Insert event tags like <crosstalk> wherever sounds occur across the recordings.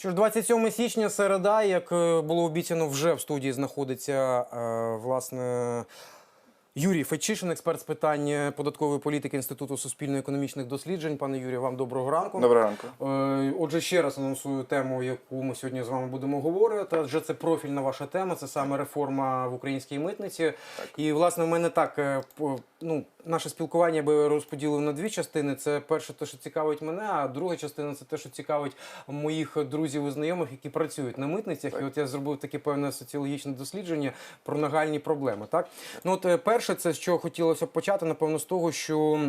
Що ж, 27 січня, середа, як е, було обіцяно, вже в студії знаходиться е, власне. Юрій Фетчишин, експерт з питань податкової політики Інституту суспільно-економічних досліджень. Пане Юрію, вам доброго ранку. Доброго ранку. Е, Отже, ще раз анонсую тему, яку ми сьогодні з вами будемо говорити. Адже це профільна ваша тема, це саме реформа в українській митниці. І власне в мене так е, ну, наше спілкування я би розподілив на дві частини. Це перше, те, що цікавить мене, а друга частина це те, що цікавить моїх друзів і знайомих, які працюють на митницях. І от я зробив таке певне соціологічне дослідження про нагальні проблеми. Так, ну от е, перше, це з чого хотілося б почати, напевно, з того, що.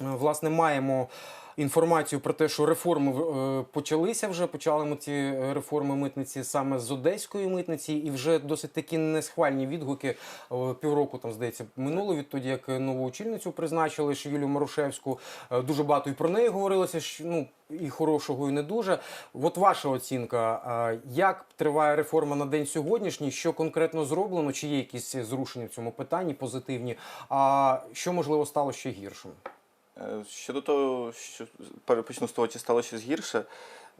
Е, Власне, маємо інформацію про те, що реформи е, почалися вже. Почали ми ці реформи митниці саме з одеської митниці, і вже досить такі несхвальні відгуки. е, Півроку там здається минуло відтоді, як нову очільницю призначили що Юлію Марушевську. Е, Дуже багато і про неї говорилося. що, ну і хорошого, і не дуже. От ваша оцінка, як триває реформа на день сьогоднішній, що конкретно зроблено, чи є якісь зрушення в цьому питанні позитивні, а що можливо стало ще гіршим? Е, Щодо того, що пере- почну з того, чи стало щось гірше.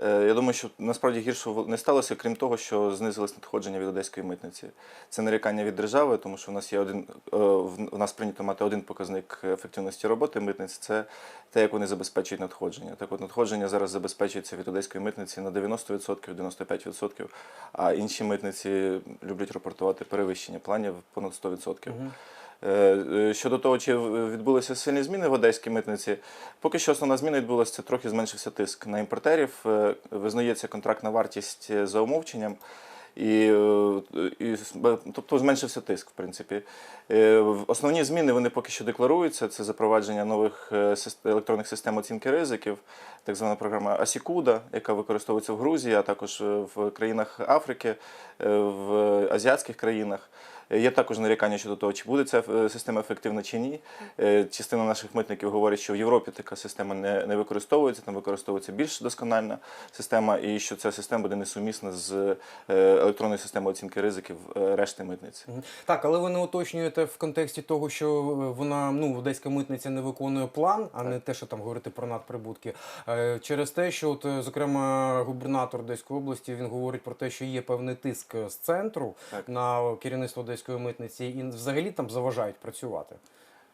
е, Я думаю, що насправді гіршого не сталося, крім того, що знизились надходження від одеської митниці. Це нарікання від держави, тому що в нас є один е, в нас прийнято мати один показник ефективності роботи митниці. Це те, як вони забезпечують надходження. Так от надходження зараз забезпечується від одеської митниці на 90%, 95%, а інші митниці люблять рапортувати перевищення планів понад 100%. Е, е, Щодо того, чи відбулися сильні зміни в одеській митниці, поки що основна зміна відбулася, це трохи зменшився тиск на імпортерів, е, визнається контрактна вартість е, за умовченням. І, е, і тобто зменшився тиск, в принципі. Е, Основні зміни вони поки що декларуються. Це запровадження нових е, електронних систем оцінки ризиків, так звана програма Асікуда, яка використовується в Грузії, а також е, в країнах Африки, е, в азіатських країнах. Є також нарікання щодо того, чи буде ця е, система ефективна чи ні. Е, Частина наших митників говорить, що в Європі така система не, не використовується, там використовується більш доскональна система, і що ця система буде несумісна з е, електронною системою оцінки ризиків решти митниці. Так, але ви не уточнюєте в контексті того, що вона ну одеська митниця не виконує план, а не те, що там говорити про надприбутки. Через те, що от, зокрема губернатор Одеської області він говорить про те, що є певний тиск з центру Так. на керівництво одеської митниці, і взагалі там заважають працювати.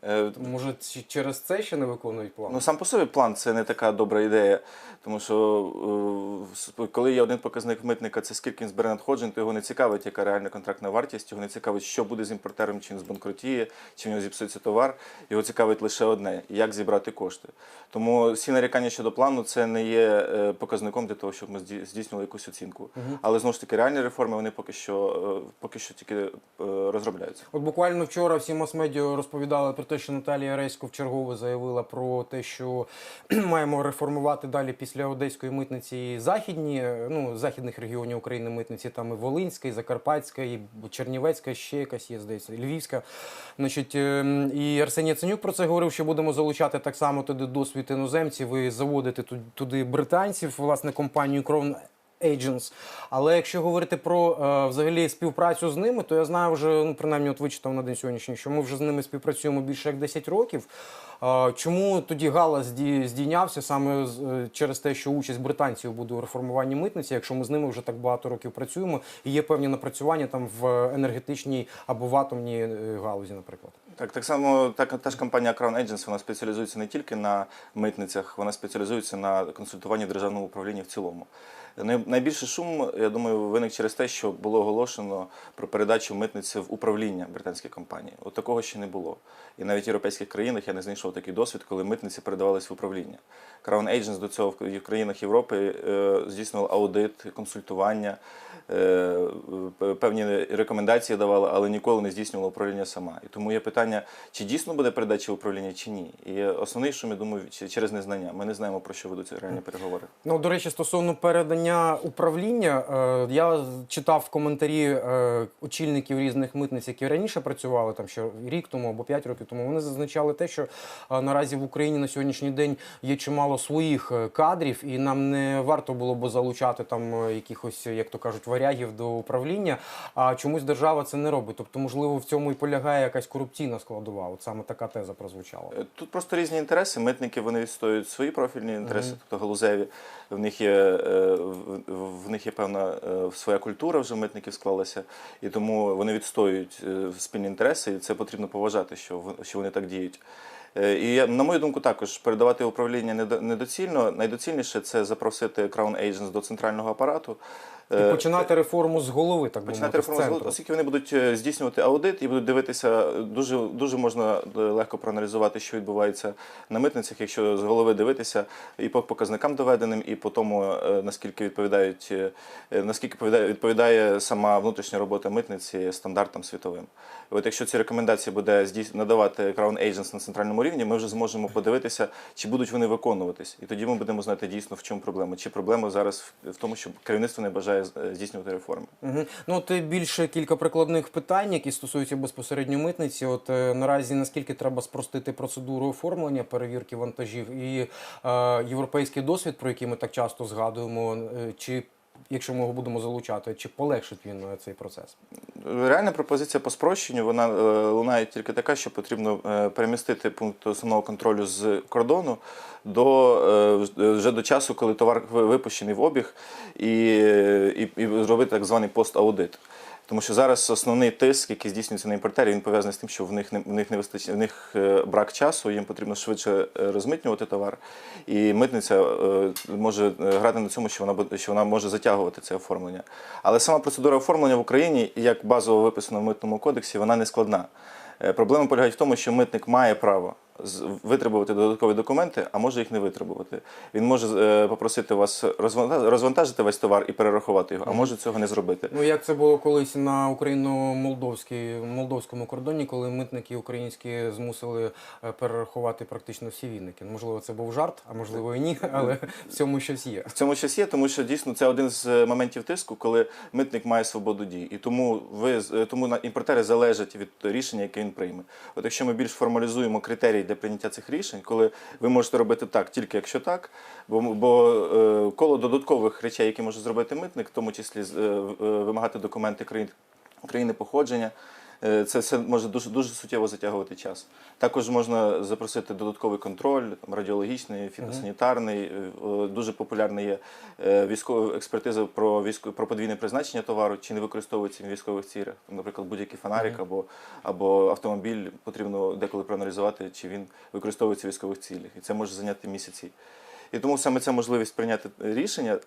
Е, Може, через це ще не виконують план? Ну, сам по собі план це не така добра ідея, тому що е, коли є один показник митника, це скільки він збере надходжень, то його не цікавить, яка реальна контрактна вартість, його не цікавить, що буде з імпортером, чи він збанкрутіє, чи в нього зіпсується товар. Його цікавить лише одне як зібрати кошти. Тому всі нарікання щодо плану це не є е, показником для того, щоб ми зді- здійснювали якусь оцінку. Але знову ж таки, реальні реформи вони поки що е, поки що тільки е, розробляються. От буквально вчора всі мас-медіа розповідали про те, що Наталія Ресько вчергове заявила про те, що <clears throat> маємо реформувати далі після одеської митниці західні, е, ну західних регіонів України митниці, там і Волинська, і Закарпатська, і Чернівецька, ще якась є, здається, Львівська. Значить, ем, і Арсеній Яценюк про це говорив, що будемо залучати так само туди досвід іноземців і заводити ту- туди британців, власне, компанію Crown Agents. Але якщо говорити про е, взагалі співпрацю з ними, то я знаю вже, ну принаймні, от вичитав на день сьогоднішній, що ми вже з ними співпрацюємо більше як 10 років. Е, чому тоді галас зді- здійнявся саме е, через те, що участь британців буде у реформуванні митниці, якщо ми з ними вже так багато років працюємо, і є певні напрацювання там в енергетичній або в атомній галузі, наприклад. Так, так само так, та ж компанія Crown Agents, вона спеціалізується не тільки на митницях, вона спеціалізується на консультуванні в державному управлінні в цілому. Найбільший шум, я думаю, виник через те, що було оголошено про передачу митниці в управління британської компанії. От такого ще не було. І навіть в європейських країнах я не знайшов такий досвід, коли митниці передавались в управління. Crown Agents до цього в країнах Європи е, здійснював аудит, консультування, певні рекомендації давала, але ніколи не здійснювала управління сама. І тому є питання, чи дійсно буде передача управління, чи ні. І основний шум, я думаю, через незнання. Ми не знаємо, про що ведуться реальні переговори. Ну, до речі, стосовно передання управління, е, я читав коментарі е, очільників різних митниць, які раніше працювали там ще рік тому або п'ять років тому. Вони зазначали те, що е, наразі в Україні на сьогоднішній день є чимало своїх е, кадрів, і нам не варто було б залучати там е, якихось, як то кажуть, варягів до управління. А чомусь держава це не робить. Тобто, можливо, в цьому і полягає якась корупційна складова. От саме така теза прозвучала. Е, Тут просто різні інтереси. Митники вони відстоюють свої профільні інтереси, тобто галузеві. В них є е, в- них є певна е, своя культура вже митників склалася, і тому вони відстоюють спільні інтереси, і це потрібно поважати, що що вони так діють. І на мою думку, також передавати управління недоцільно. Найдоцільніше це запросити Crown Agents до центрального апарату. І Е, починати реформу з голови, так би Починати мовити, реформу з оскільки вони будуть е, здійснювати аудит і будуть дивитися, дуже дуже можна е, легко проаналізувати, що відбувається на митницях, якщо з голови дивитися і по показникам доведеним, і по тому, наскільки відповідають, наскільки відповідає, відповідає сама внутрішня робота митниці стандартам світовим. І от якщо ці рекомендації буде надавати Crown Agents на центральному рівні, ми вже зможемо подивитися, чи будуть вони виконуватись. І тоді ми будемо знати дійсно в чому проблема. Чи проблема зараз в тому, що керівництво не бажає е, здійснювати реформи. Угу. Ну, от е, більше кілька прикладних питань, які стосуються безпосередньо митниці. От е, наразі наскільки треба спростити процедуру оформлення перевірки вантажів і е, європейський досвід, про який ми так часто згадуємо, е, чи якщо ми його будемо залучати, чи полегшить він е, цей процес? Реальна пропозиція по спрощенню вона е, лунає тільки така, що потрібно е, перемістити пункт основного контролю з кордону до вже до часу, коли товар випущений в обіг, і, і, і зробити так званий пост-аудит. Тому що зараз основний тиск, який здійснюється на імпортерів, він пов'язаний з тим, що в них не в них не вистачає, в них е, брак часу, їм потрібно швидше е, розмитнювати товар. І митниця е, може грати на цьому, що вона що вона може затягувати це оформлення. Але сама процедура оформлення в Україні, як базово виписано в митному кодексі, вона не складна. Проблема полягає в тому, що митник має право витребувати додаткові документи, а може їх не витребувати. Він може е, попросити вас розванта- розвантажити весь товар і перерахувати його, а може цього не зробити. Ну як це було колись на україно-молдовській молдовському кордоні, коли митники українські змусили е, перерахувати практично всі вінники. Ну, Можливо, це був жарт, а можливо і ні, але в цьому щось є. В цьому щось є, тому що дійсно це один з е, моментів тиску, коли митник має свободу дій. І тому ви тому на- імпортери залежать від рішення, яке він прийме. От якщо ми більш формалізуємо критерії для прийняття цих рішень, коли ви можете робити так, тільки якщо так, бо, бо е, коло додаткових речей, які може зробити митник, в тому числі е, е, вимагати документи країн країни походження. Е, Це все може дуже дуже суттєво затягувати час. Також можна запросити додатковий контроль, там, радіологічний, фітосанітарний. Е, Дуже популярна є е, військова експертиза про військо про подвійне призначення товару, чи не використовується в військових цілях. Наприклад, будь-який фонарик або, або автомобіль потрібно деколи проаналізувати, чи він використовується в військових цілях. І це може зайняти місяці. І тому саме ця можливість прийняти рішення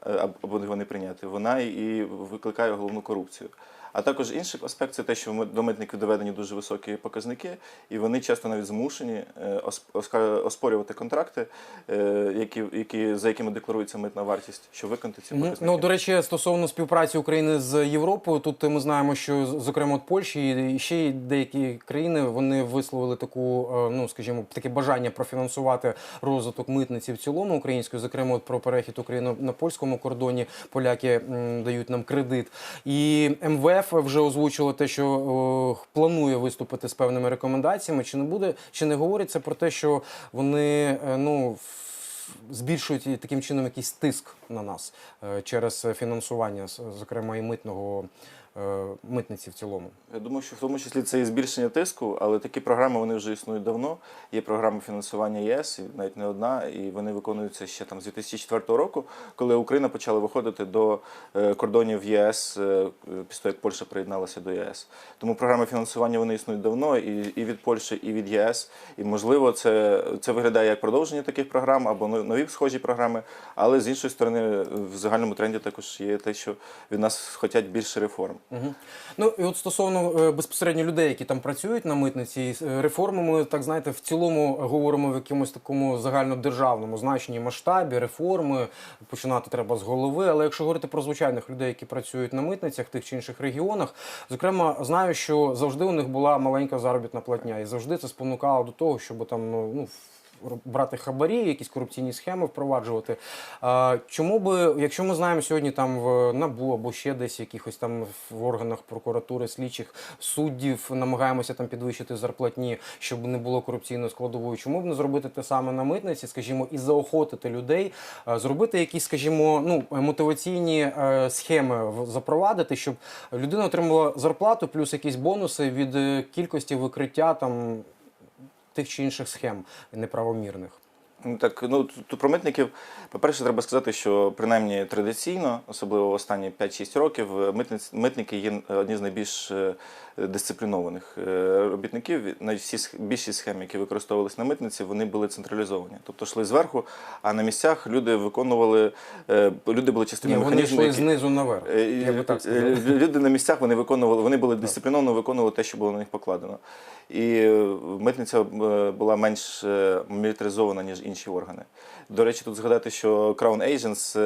або його не прийняти, вона і викликає головну корупцію. А також інший аспект це те, що до митників доведені дуже високі показники, і вони часто навіть змушені е, оспорювати контракти, е, які, які, за якими декларується митна вартість, щоб виконати ці показники. Ну, до речі, стосовно співпраці України з Європою, тут ми знаємо, що зокрема от Польщі і ще деякі країни вони висловили таку, е, ну скажімо, таке бажання профінансувати розвиток митниці в цілому української, зокрема от про перехід України на польському кордоні. Поляки м, дають нам кредит. І МВФ вже озвучило те, що о, планує виступити з певними рекомендаціями. Чи не буде, чи не говориться про те, що вони е, ну. збільшують таким чином якийсь тиск на нас е, через фінансування, зокрема і митного митниці в цілому. Я думаю, що в тому числі це і збільшення тиску, але такі програми вони вже існують давно. Є програми фінансування ЄС, і навіть не одна, і вони виконуються ще там з 2004 року, коли Україна почала виходити до е, кордонів ЄС е, після того, як Польща приєдналася до ЄС. Тому програми фінансування вони існують давно і, і від Польщі, і від ЄС. І можливо, це, це виглядає як продовження таких програм або нові схожі програми. Але з іншої сторони, в загальному тренді також є те, що від нас хочуть більше реформ. Угу. Ну і от стосовно е, безпосередньо людей, які там працюють на митниці, е, реформи ми так знаєте, в цілому говоримо в якомусь такому загальнодержавному значенні масштабі, реформи починати треба з голови. Але якщо говорити про звичайних людей, які працюють на митницях тих чи інших регіонах, зокрема, знаю, що завжди у них була маленька заробітна платня, і завжди це спонукало до того, щоб там ну. Брати хабарі, якісь корупційні схеми впроваджувати. Чому би, якщо ми знаємо сьогодні там в НАБУ або ще десь якихось там в органах прокуратури, слідчих суддів намагаємося там підвищити зарплатні, щоб не було корупційної складової, чому б не зробити те саме на митниці, скажімо, і заохотити людей, зробити якісь, скажімо, ну мотиваційні е, схеми запровадити, щоб людина отримала зарплату плюс якісь бонуси від е, кількості викриття там тих чи інших схем неправомірних. Ну, Так, ну тут про митників, по-перше, треба сказати, що принаймні традиційно, особливо в останні 5-6 років, е, митники є одні з найбільш е, дисциплінованих е, робітників. Навіть всі більшість схем, які використовувалися на митниці, вони були централізовані. Тобто йшли зверху, а на місцях люди виконували, е, люди були Ні, частиною вони йшли який- знизу наверх. Е, Я би так е, сказав. Люди на місцях вони виконували, вони були дисципліновано виконували те, що було на них покладено. І е, митниця е, була менш е, мілітаризована, ніж інші органи. До речі, тут згадати, що Crown Agents, е,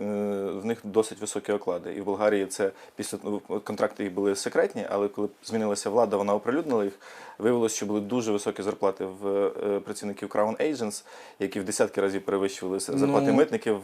е, в них досить високі оклади. І в Болгарії це після ну, контракти їх були секретні, але коли змінилася влада, вона оприлюднила їх. Виявилося, що були дуже високі зарплати в е, працівників Crown Agents, які в десятки разів перевищували зарплати Ну, митників.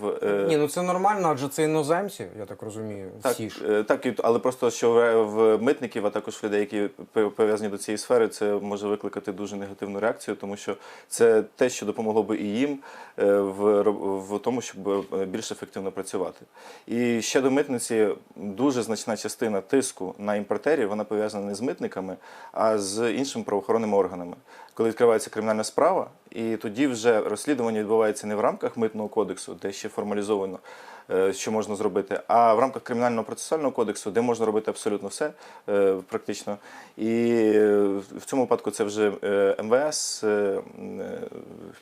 Ні, ну це нормально, адже це іноземці, я так розумію. так, Всі ж. так, але просто що в- митників, а також в людей, які пов'язані до цієї сфери, це може викликати дуже негативну реакцію, тому що це те, що допомогло би і їм в, в тому, щоб е, більш ефективно працювати. І ще до митниці дуже значна частина тиску на імпортерів, вона пов'язана не з митниками, а з іншими правоохоронними органами. Коли відкривається кримінальна справа, і тоді вже розслідування відбувається не в рамках митного кодексу, де ще формалізовано е, що можна зробити, а в рамках кримінального процесуального кодексу, де можна робити абсолютно все, е, практично. І е, в цьому випадку це вже е, МВС, е, е,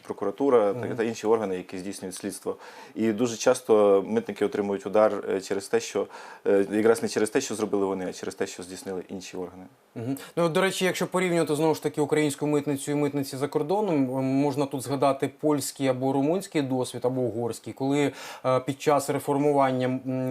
прокуратура та, інші органи, які здійснюють слідство. І дуже часто митники отримують удар е, через те, що е, якраз не через те, що зробили вони, а через те, що здійснили інші органи. Мгм. Ну, до речі, якщо порівнювати знову ж таки українську митницю і митниці за кордоном, можна тут згадати польський або румунський досвід, або угорський, коли е, під час реформування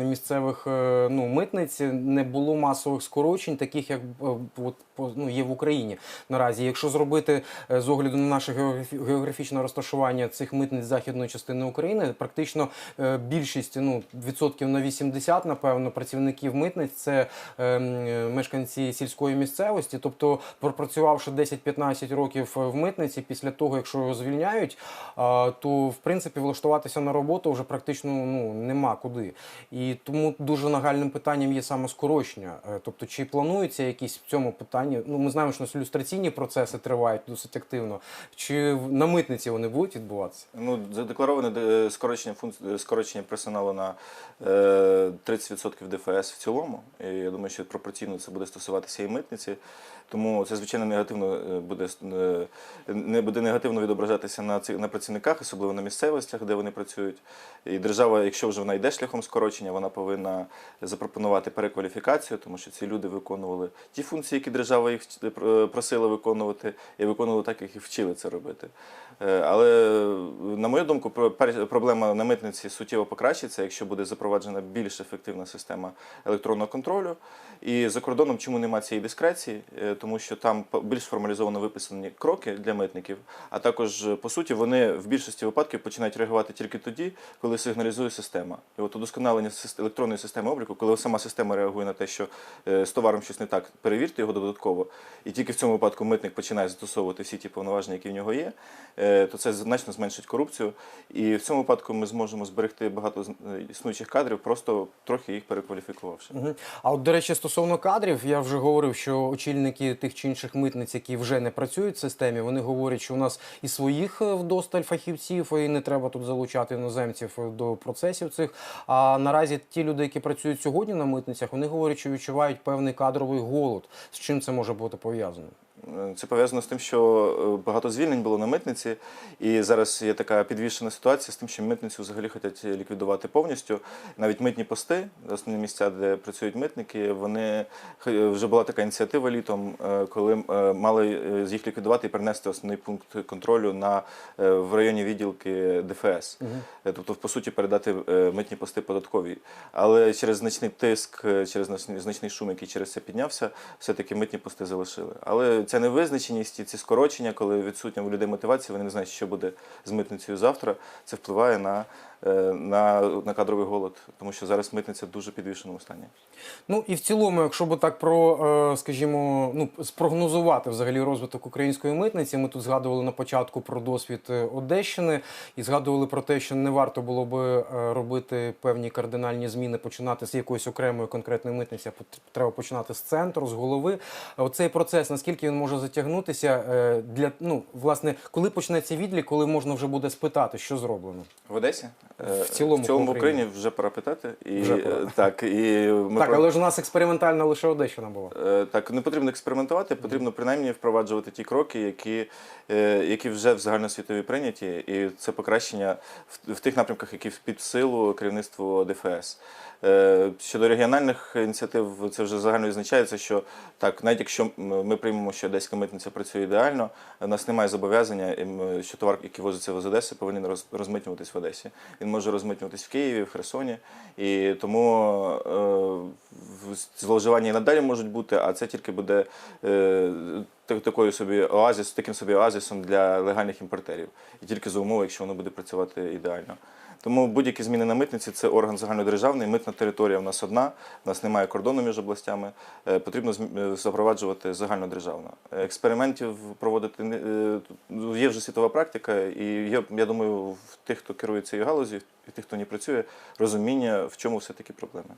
місцевих е, ну, митниць не було масових скорочень, таких як е, от, ну, є в Україні наразі. Якщо зробити е, з огляду на наше географі- географічне розташування цих митниць західної частини України, практично е, більшість ну, відсотків на 80, напевно, працівників митниць це е, е, мешканці сільської місцевості. Тобто, пропрацювавши 10-15 років в митниці, після того, якщо його звільняють, а, то в принципі влаштуватися на роботу вже практично ну, нема куди. І тому дуже нагальним питанням є саме скорочення. Е, Тобто, чи планується якісь в цьому питанні? Ну, ми знаємо, що у нас люстраційні процеси тривають досить активно. Чи на митниці вони будуть відбуватися? Ну, задеклароване е, скорочення функцій, скорочення персоналу на е, 30% ДФС в цілому. І я думаю, що пропорційно це буде стосуватися і митниці. Тому це звичайно негативно е, буде е, не буде негативно відображатися на на працівниках, особливо на місцевостях, де вони працюють. І держава, якщо вже вона йде шляхом скорочення, вона повинна запропонувати перекваліфікацію, тому що ці люди виконували ті функції, які держава їх е, просила виконувати, і виконували так, як їх вчили це робити. Е, Але, на мою думку, про- проблема на митниці суттєво покращиться, якщо буде запроваджена більш ефективна система електронного контролю. І за кордоном чому немає цієї дискреції? Е, Тому що там більш формалізовано виписані кроки для митників, а також, по суті, вони в більшості випадків починають реагувати тільки тоді, коли сигналізує система. І от удосконалення електронної системи обліку, коли сама система реагує на те, що е, з товаром щось не так, перевірте його додатково. І тільки в цьому випадку митник починає застосовувати всі ті повноваження, які в нього є, е, то це значно зменшить корупцію. І в цьому випадку ми зможемо зберегти багато е, існуючих кадрів, просто трохи їх перекваліфікувавши. А от, до речі, стосовно кадрів, я вже говорив, що очільники тих чи інших митниць, які вже не працюють в системі, вони говорять, що у нас і своїх вдосталь фахівців, і не треба тут залучати іноземців до процесів цих. А наразі ті люди, які працюють сьогодні на митницях, вони говорять, що відчувають певний кадровий голод. З чим це може бути пов'язано? Е, Це пов'язано з тим, що е, багато звільнень було на митниці, і зараз є така підвішена ситуація з тим, що митницю взагалі хочуть ліквідувати повністю. Навіть митні пости, основні місця, де працюють митники, вони вже була така ініціатива літом, е, коли е, мали е, їх ліквідувати і перенести основний пункт контролю на е, в районі відділки ДФС. Е, Тобто, по суті, передати е, митні пости податкові. Але через значний тиск, е, через значний, значний шум, який через це піднявся, все-таки митні пости залишили. Але ця невизначеність і ці скорочення, коли відсутня у людей мотивація, вони не знають, що буде з митницею завтра. Це впливає на, на, на кадровий голод, тому що зараз митниця в дуже підвішеному стані. Ну і в цілому, якщо би так про, е, скажімо, ну спрогнозувати взагалі розвиток української митниці, ми тут згадували на початку про досвід е, Одещини і згадували про те, що не варто було би е, робити певні кардинальні зміни, починати з якоїсь окремої конкретної митниці, а треба починати з центру, з голови. Оцей процес, наскільки він може затягнутися е, для ну власне, коли почнеться відлік, коли можна вже буде спитати, що зроблено. В Одесі? Е, В цілому в цілому в Україні Україні. вже пора питати. І, Вже пора. е, Так, і ми так, про- але ж у нас експериментальна лише Одещина була. Е, Так, не потрібно експериментувати, потрібно принаймні впроваджувати ті кроки, які, які вже в загальносвітові прийняті, і це покращення в, в тих напрямках, які під силу керівництву ДФС. Щодо регіональних ініціатив, це вже загально визначається, що так, навіть якщо ми приймемо, що одеська митниця працює ідеально, у нас немає зобов'язання, що товар, який возиться з Одеси, повинен розмитнюватись в Одесі. Може розмитнюватись в Києві, в Херсоні, і тому е, зловживання і надалі можуть бути, а це тільки буде е, такою собі оазіс, таким собі оазісом для легальних імпортерів. І тільки за умови, якщо воно буде працювати ідеально. Тому будь-які зміни на митниці це орган загальнодержавний. Митна територія в нас одна, в нас немає кордону між областями. Е, Потрібно е, запроваджувати загальнодержавно. Експериментів проводити е, є вже світова практика, і є, я думаю, в тих, хто керує цією галузі, і тих, хто не працює, розуміння, в чому все таки проблеми.